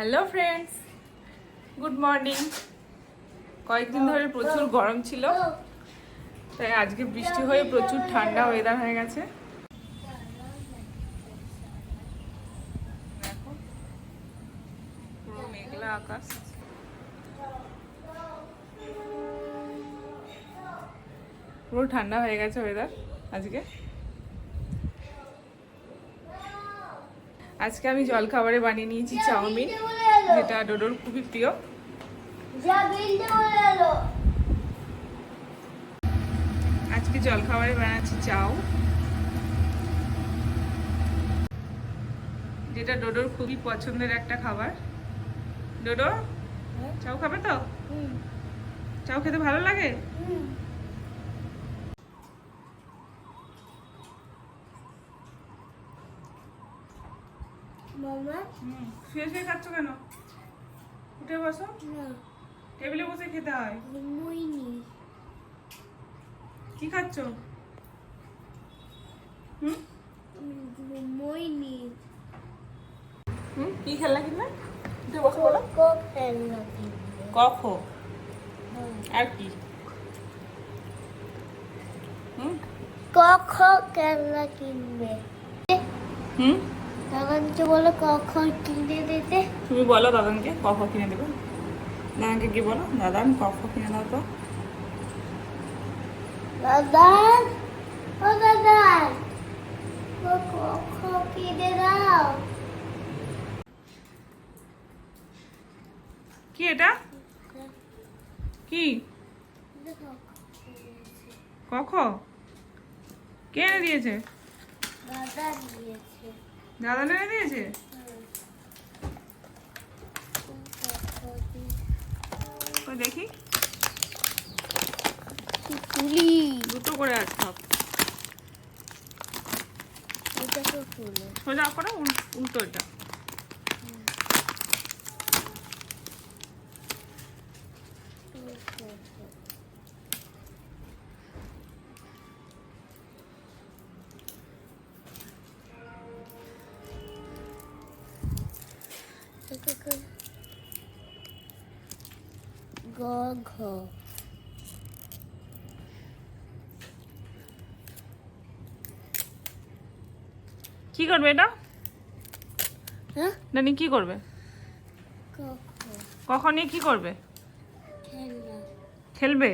Hello friends good morning কয়েকদিন ধরে প্রচুর গরম ছিল, তাই আজকে বৃষ্টি হয়ে প্রচুর ঠান্ডা ওয়েদার হয়ে গেছে। পুরো মেঘলা আকাশ। পুরো ঠান্ডা হয়ে গেছে ওয়েদার আজকে। আজকে আমি জলখাবারে বানিয়ে নিয়েছি চাউমিন যেটা ডোডোর খুবই প্রিয়। আজকে জলখাবারে বানাচ্ছি চাউ যেটা ডোডোর খুবই পছন্দের একটা খাবার। ডোডো চাউ খাবে তো? চাউ খেতে ভালো লাগে? মামা হুম শুয়ে শুয়ে খাচ্ছ কেন? উঠে বসো। না। টেবিলে বসে খেতে হয়। ঘুমোইনি কি খাচ্ছ? হুম? ঘুমোইনি হুম কি খেলা কিনা উঠে বসো বলো। কখ আর কি? হুম? কখন খেলনা কিনবে। হুম? তখনকে বলো কখন কিনে দিতে তুমি বলো দাদানকে কখ কিনে দেবে? দাদাকে কি বলো? দাদা আমি কখ কিনে দাও তো দাদান ও দাদান কখন কিনে দাও? কি এটা? কি? কখ কে দিয়েছে? দাদা দিয়েছে। দাদা এনে দিয়েছে? দেখি। তুলি দুটো করে আছে সব সোজা করো উল- উল্টো এটা। গ ঘ কি করবে এটা? হ্যাঁ? নানি কি করবে? কখন? নিয়ে কি করবে? খেলবে।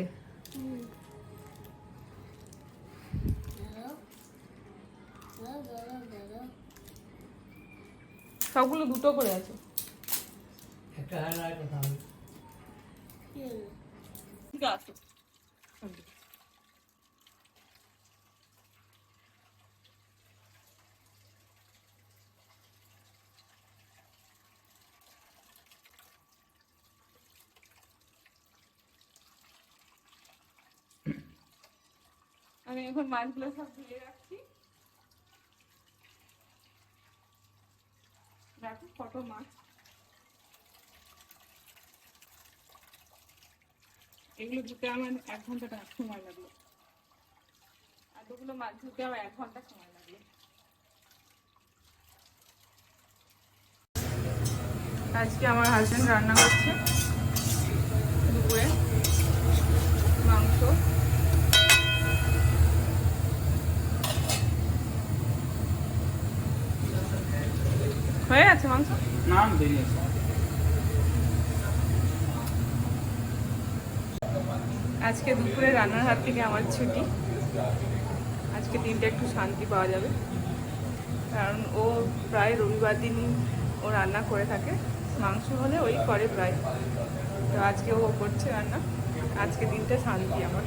সবগুলো দুটো করে আছে একটা হাইলাইট কথা হবে কি হলো? ঠিক আছে আমি এখন মাছগুলো সব ধুয়ে রাখছি। দেখো কত মাছ। এগুলো ধুতে আমার এক ঘণ্টা সময় লাগল। এতগুলো মাছ ধুতে আমার এক ঘণ্টা সময় লাগল। আজকে আমার হাজবেন্ড রান্না করছে। দুপুরে মাংস। হয়ে গেছে মাংস? নাম বেরিয়েছে। আজকে দুপুরে রান্নার হাত থেকে আমার ছুটি। আজকে দিনটা একটু শান্তি পাওয়া যাবে। কারণ ও প্রায় রবিবার দিন ও রান্না করে থাকে। মাংস হলে ওই করে প্রায়। তো আজকে ও করছে রান্না। আজকে দিনটা শান্তি আমার।